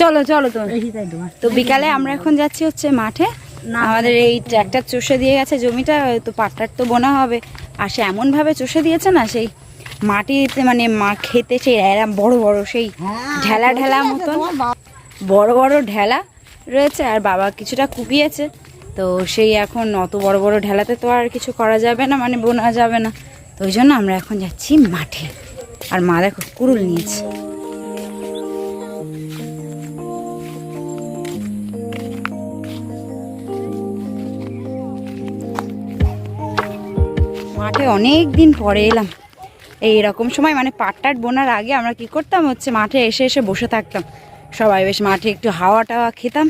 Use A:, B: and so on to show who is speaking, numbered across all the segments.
A: চলো চলো তো তো বিকালে আমরা এখন যাচ্ছি হচ্ছে মাঠে। আমাদের এই ট্র্যাক্টর চষে দিয়ে গেছে জমিটা তো পাটটার তো বোনা হবে। আর সে এমনভাবে চষে দিয়েছে না সেই মাটিতে মানে মা খেতে সেই এরম বড় বড় সেই ঢেলা ঢেলা মতন। বড় বড় ঢেলা রয়েছে আর বাবা কিছুটা কুপিয়েছে। তো সেই এখন অত বড় বড় ঢেলাতে তো আর কিছু করা যাবে না মানে বোনা যাবে না। তো ওই জন্য আমরা এখন যাচ্ছি মাঠে। আর মা দেখো কুড়ুল নিয়েছে। অনেক দিন পরে এলাম। এই রকম সময় মানে পাট টাট বোনার আগে আমরা কি করতাম, হচ্ছে মাঠে এসে এসে বসে থাকতাম। সবাই বেশ মাঠে একটু হাওয়া টাওয়া খেতাম।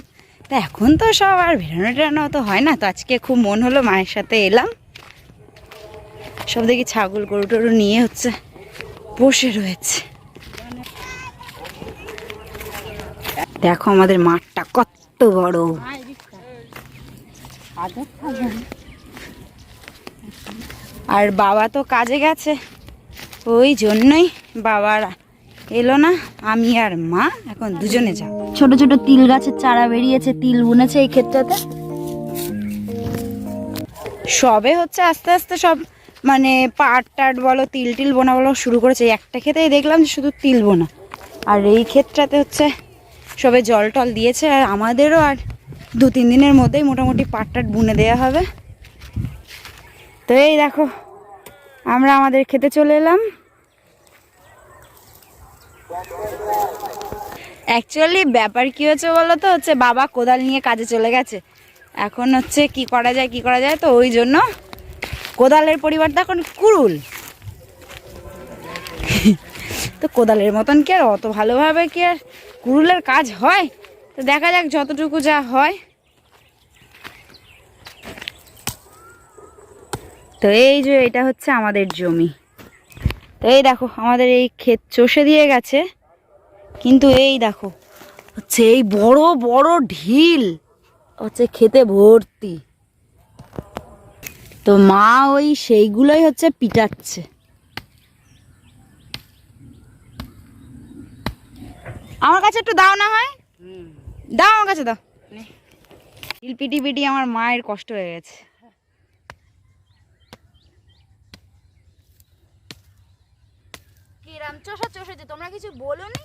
A: তা এখন তো সব আর বেরোনো টেরানো তো হয় না। তো আজকে খুব মন হলো মায়ের সাথে এলাম। সব দেখি ছাগল, গরু টরু নিয়ে হচ্ছে বসে রয়েছে। দেখো আমাদের মাঠটা কত বড়। আর বাবা তো কাজে গেছে। ওই জন্যই বাবার এলো না আমি আর মা এখন দুজনে যাব। ছোট ছোট তিল গাছের চারা বেরিয়েছে তিল বুনেছে এই ক্ষেত্রতে। সবে হচ্ছে আস্তে আস্তে সব মানে পাট টাট বলো তিল টিল বোনা বলো শুরু করেছে। এই একটা ক্ষেতেই দেখলাম যে শুধু তিল বোনা। আর এই ক্ষেত্রতে হচ্ছে সবে জল টল দিয়েছে আর আমাদেরও আর দু তিন দিনের মধ্যেই মোটামুটি পাট টাট বুনে দেওয়া হবে। তো এই দেখো, আমরা আমাদের খেতে চলে এলাম। অ্যাকচুয়ালি ব্যাপার কি হচ্ছে বলো তো? হচ্ছে বাবা কোদাল নিয়ে কাজে চলে গেছে। এখন হচ্ছে কি করা যায়, কি করা যায় তো? ওই জন্য কোদালের পরিবর্তে এখন কুড়ুল তো কোদালের মতন কি আর? অত ভালোভাবে কি আর কুড়ুলের কাজ হয়? তো দেখা যাক যতটুকু যা হয়। তো এই যে এটা হচ্ছে আমাদের জমি। তো এই দেখো আমাদের এই ক্ষেত চষে দিয়ে গেছে। কিন্তু এই দেখো হচ্ছে এই বড় বড় ঢিল হচ্ছে খেতে ভর্তি। তো মা ওই সেইগুলোই হচ্ছে পিটাচ্ছে। আমার কাছে একটু দাও না হয়? দাও আমার কাছে দাও। ঢিল পিটি পিটি আমার মায়ের কষ্ট হয়ে গেছে। কিরাম চষা চষেছে তোমরা কিছু বলো নি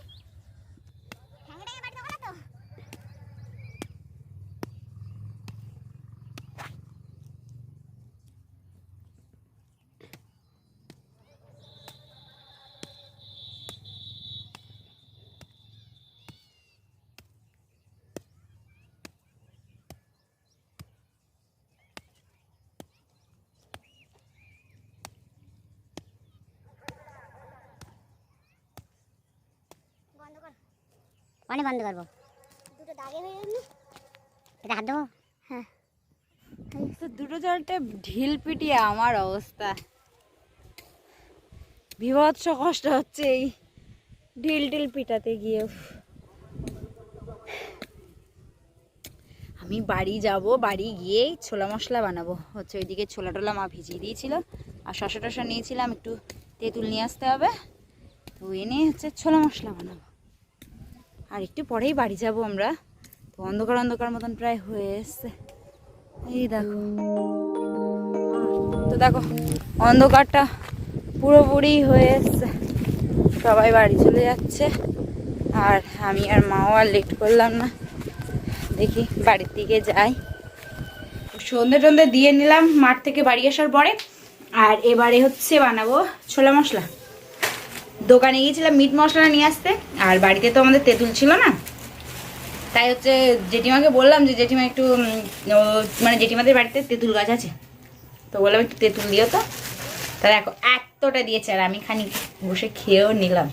B: পানি বন্ধ করব। দুটো দাগে হয়ে গেল এটা হাত দেবো? হ্যাঁ।
A: তো দুটো চারটে ঢিল পিটিয়ে আমার অবস্থা। বিভৎস কষ্ট হচ্ছে এই ঢিল ঢিল পিটাতে গিয়ে। আমি বাড়ি যাব বাড়ি গিয়েই ছোলা মশলা বানাবো। হচ্ছে ওইদিকে ছোলা টোলা মা ভিজিয়ে দিয়েছিল আর শশা টশা নিয়েছিলাম একটু তেঁতুল নিয়ে আসতে হবে। তো এনে হচ্ছে ছোলা মশলা বানাবো। আর একটু পরেই বাড়ি যাব আমরা। তো অন্ধকার অন্ধকার মতন প্রায় হয়ে এসছে। এই দেখো। তো দেখো, অন্ধকারটা পুরোপুরি হয়ে এসছে। সবাই বাড়ি চলে যাচ্ছে। আর আমি আর মাও আর লেট করলাম না। দেখি বাড়ির দিকে যাই। সন্ধে টন্ধে দিয়ে নিলাম মাঠ থেকে বাড়ি আসার পরে। আর এবারে হচ্ছে বানাবো ছোলা মশলা। দোকানে গিয়েছিলাম মিট মশলা নিয়ে আসতে, আর বাড়িতে তো আমাদের তেঁতুল ছিল না। তাই হচ্ছে জেঠিমাকে বললাম যে, জেঠিমা একটু মানে জেঠিমাদের বাড়িতে তেঁতুল গাছ আছে। তো বললাম, একটু তেঁতুল দিও তো। তারা দেখো এতটা দিয়েছে, আর আমি খানি বসে খেয়েও নিলাম।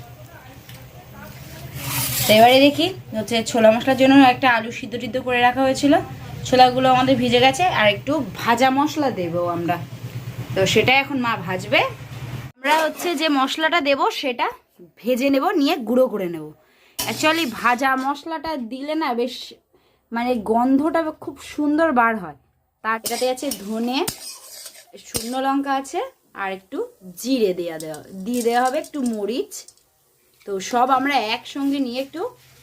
A: এবারে দেখি, হচ্ছে ছোলা মশলার জন্য একটা আলু সিদ্ধ টিদ্ধ করে রাখা হয়েছিল। ছোলাগুলো আমাদের ভিজে গেছে, আর একটু ভাজা মশলা দেবো আমরা। তো সেটা এখন মা ভাজবে। আমরা হচ্ছে যে মশলাটা দেব, সেটা ভেজে নেব, নিয়ে গুঁড়ো করে নেব। অ্যাকচুয়ালি ভাজা মশলাটা দিলে না বেশ মানে গন্ধটা খুব সুন্দর বার হয়। তার এটাতে আছে ধনে, শুকনো লঙ্কা আছে, আর একটু জিরে দেওয়া দেওয়া দিয়ে দেওয়া হবে একটু মরিচ। তো সব আমরা একসঙ্গে নিয়ে একটু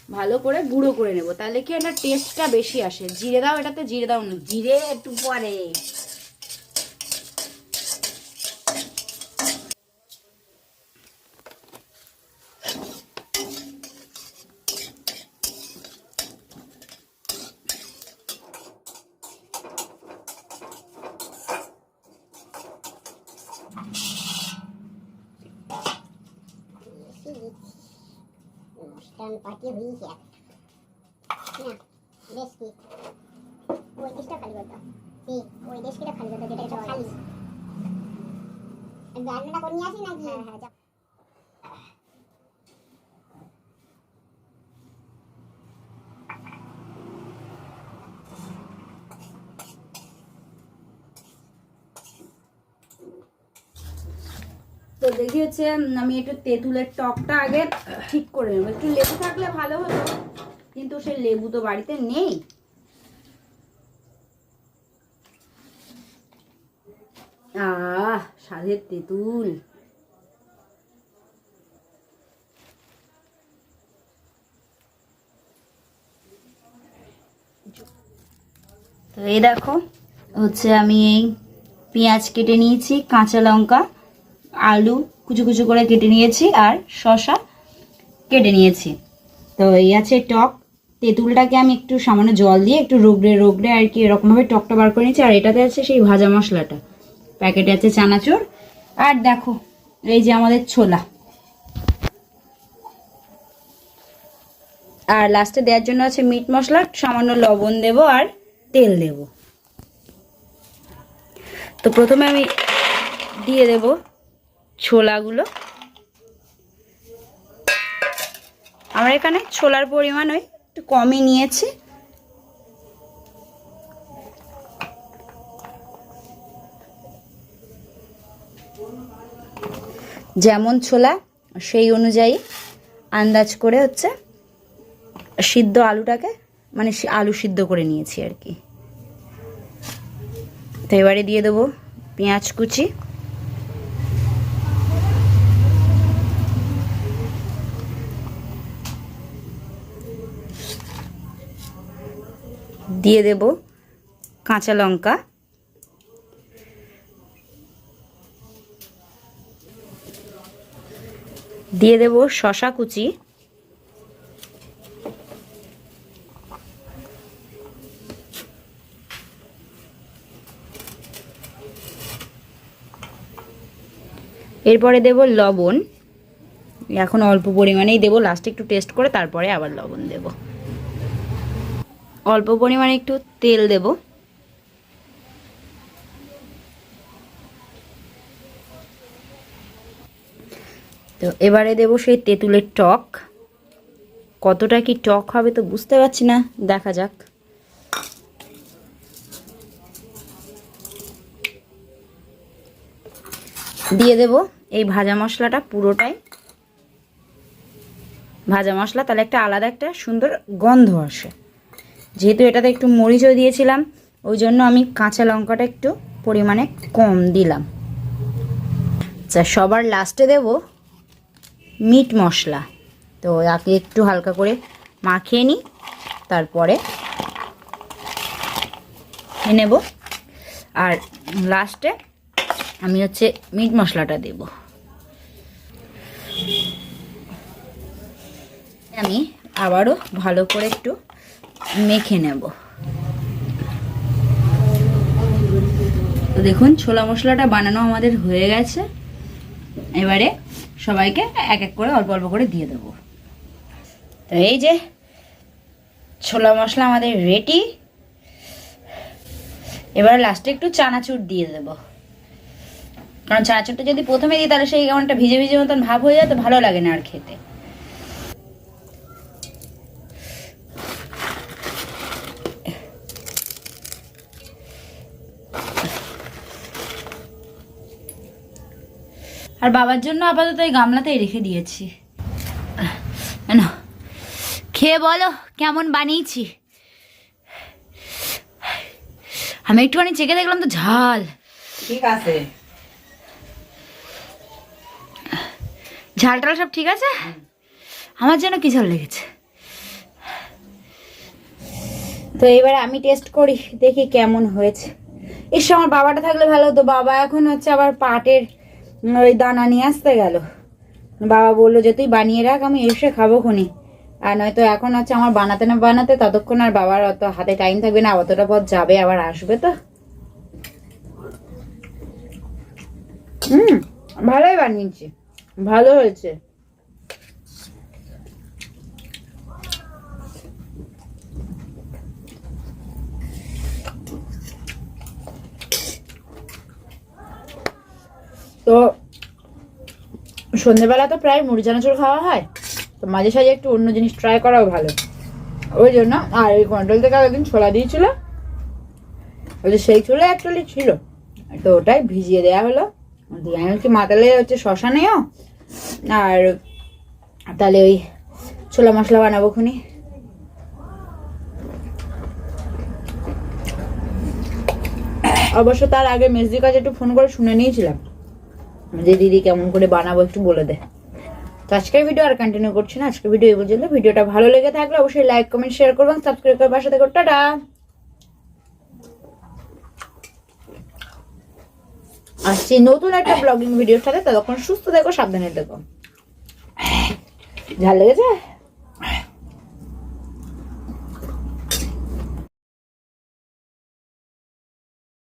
A: ভালো করে গুঁড়ো করে নেব। তাহলে কি এটা টেস্টটা বেশি আসে। জিরে দাও এটাতে, জিরে দাও না,
C: জিরে একটু পরে। অনুষ্ঠান পার্টি হয়েছে না দেশ কি ওই দেশটা খালি করতো ওই দেশটা খালি করতো যেটা খালি রান্নাটা করে নিয়ে আসি নাকি হ্যাঁ হ্যাঁ
A: তো দেখি হচ্ছে আমি একটু তেঁতুলের টকটা আগে ঠিক করে নেব। একটু লেবু থাকলে ভালো হতো, কিন্তু সে লেবু তো বাড়িতে নেই। আহ, স্বাদের তেঁতুল। তো এই দেখো, হচ্ছে আমি এই পেঁয়াজ কেটে নিয়েছি, কাঁচা লঙ্কা। আলু কুচু কুচু করে কেটে নিয়েছি আর শসা কেটে নিয়েছি। তো এই আছে টক। তেঁতুলটাকে আমি একটু সামান্য জল দিয়ে একটু রোগড়ে রোগড়ে আর কি এরকমভাবে টকটা বার করে নিয়েছি, আর এটাতে আছে সেই ভাজা মশলাটা। প্যাকেটে আছে চানাচুর। আর দেখো, এই যে আমাদের ছোলা। আর লাস্টে দেওয়ার জন্য আছে মিট মশলা, সামান্য লবণ দেব আর তেল দেব। তো প্রথমে আমি দিয়ে দেব ছোলাগুলো। আমরা এখানে ছোলার পরিমাণ ওই একটু কমই নিয়েছি। যেমন ছোলা, সেই অনুযায়ী আন্দাজ করে হচ্ছে সিদ্ধ আলুটাকে মানে আলু সিদ্ধ করে নিয়েছি আর কি। তো এবারে দিয়ে দেবো পেঁয়াজ কুচি। দিয়ে দেব কাঁচা লঙ্কা। দিয়ে দেব শশা কুচি। এরপরে দেব লবণ। এখন অল্প পরিমাণেই দেব লাস্টে একটু টেস্ট করে তারপরে আবার লবণ দেব। অল্প পরিমাণে একটু তেল দেব। তো এবারে দেব সেই তেঁতুলের টক। কতটা কি টক হবে তো বুঝতে পারছি না, দেখা যাক। দিয়ে দেব এই ভাজা মশলাটা পুরোটাই। ভাজা মশলা তাহলে একটা আলাদা একটা সুন্দর গন্ধ আসে। যেহেতু এটাতে একটু মরিচও দিয়েছিলাম, ওই জন্য আমি কাঁচা লঙ্কাটা একটু পরিমাণে কম দিলাম। আচ্ছা সবার লাস্টে দেব মিট মশলা। তো আগে একটু হালকা করে মাখিয়ে নিই, তারপরে নেব। আর লাস্টে আমি হচ্ছে মিট মশলাটা দেব। আমি আবারও ভালো করে একটু মেখে নেব। তো দেখুন, ছোলা মশলাটা বানানো আমাদের হয়ে গেছে। এবারে সবাইকে এক এক করে অল্প অল্প করে দিয়ে দেবো। তো এই যে ছোলা মশলা আমাদের রেডি এবার লাস্টে একটু চানাচুর দিয়ে দেবো। কারণ চানাচুরটা যদি প্রথমে দিই, তাহলে সেই কেমনটা ভিজে ভিজে মতন ভাব হয়ে যায়, তো ভালো লাগে না আর খেতে। আর বাবার জন্য আপাতত এই গামলাতেই রেখে দিয়েছি। না। খেয়ে বলো কেমন বানিয়েছি? আমি একটুখানি চেখে দেখলাম তো ঝাল।
C: ঠিক আছে।
A: ঝাল টাল সব ঠিক আছে? আমার যেন কি ঝাল লেগেছে। তো এবার আমি টেস্ট করি দেখি কেমন হয়েছে। এসে আমার বাবাটা থাকলে ভালো হতো। বাবা এখন হচ্ছে আবার পাটের ওই দানা নিয়ে আসতে গেল। বাবা বলল যে, তুই বানিয়ে রাখ, আমি এসে খাব খুনি। আর নয়তো এখন হচ্ছে আমার বানাতে না বানাতে ততক্ষণ আর বাবার অত হাতে টাইম থাকবে না, অতটা পথ যাবে, আবার আসবে তো। হুম, ভালোই বানিয়েছি, ভালো হয়েছে। তো সন্ধেবেলা তো প্রায় মুড়ি চানাচুর খাওয়া হয়, তো মাঝে সাঝে একটু অন্য জিনিস ট্রাই করাও ভালো। ওই জন্য আর এই কন্ট্রোল থেকে একদিন ছোলা দিয়েছিল, ওই যে সেই ছোলা অ্যাকচুয়ালি ছিল। তো ওটাই ভিজিয়ে দেওয়া হলো। দিয়ে আমি হচ্ছে মাতালে হচ্ছে শশা নেও আর তাহলে ওই ছোলা মশলা বানাবো খুনি। অবশ্য তার আগে মেজদির কাছে একটু ফোন করে শুনে নিয়েছিলাম। যে দিদি কেমন করে বানাবো একটু বলে দে। তো আজকের ভিডিও আর কন্টিনিউ করছি না, আজকের ভিডিও এই পর্যন্ত। ভিডিওটা ভালো লেগে থাকলে অবশ্যই লাইক কমেন্ট শেয়ার করবেন সাবস্ক্রাইব করে পাশে থেকে। টাটা! আসছি নতুন একটা ব্লগিং ভিডিওর সাথে। ততক্ষণ সুস্থ দেখো সাবধানে দেখো ঝাল লেগেছে?